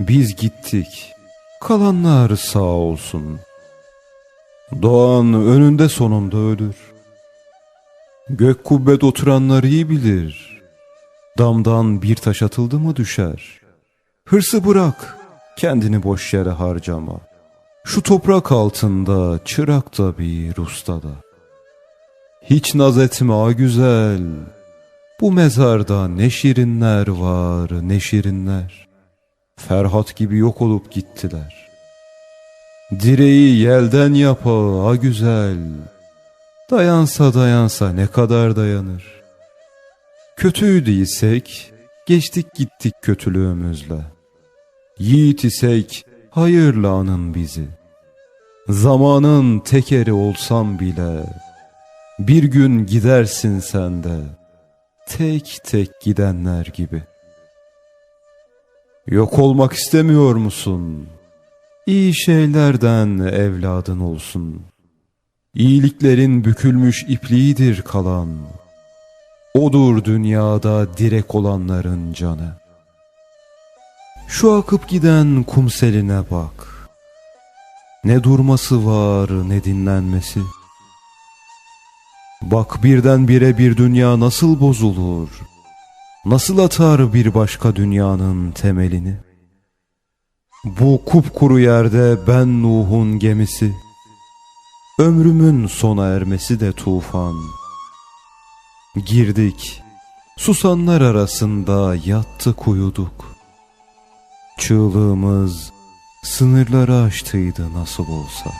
Biz gittik, kalanlar sağ olsun. Doğan önünde sonunda ölür. Gök kubbet oturanlar iyi bilir. Damdan bir taş atıldı mı düşer. Hırsı bırak, kendini boş yere harcama. Şu toprak altında çırak da bir ustada. Hiç naz etme a güzel. Bu mezarda ne şirinler var ne şirinler. Ferhat gibi yok olup gittiler. Direği yelden yapa a güzel. Dayansa dayansa ne kadar dayanır. Kötüydü isek, geçtik gittik kötülüğümüzle. Yiğit isek, hayırla anın bizi. Zamanın tekeri olsam bile, bir gün gidersin sen de, tek tek gidenler gibi. Yok olmak istemiyor musun? İyi şeylerden evladın olsun. İyiliklerin bükülmüş ipliğidir kalan. Odur dünyada direk olanların canı. Şu akıp giden kumseline bak. Ne durması var ne dinlenmesi. Bak birdenbire bir dünya nasıl bozulur. Nasıl atar bir başka dünyanın temelini. Bu kupkuru yerde ben Nuh'un gemisi. Ömrümün sona ermesi de tufan. Girdik, susanlar arasında yattık uyuduk. Çığlığımız sınırları aştıydı nasıl olsa.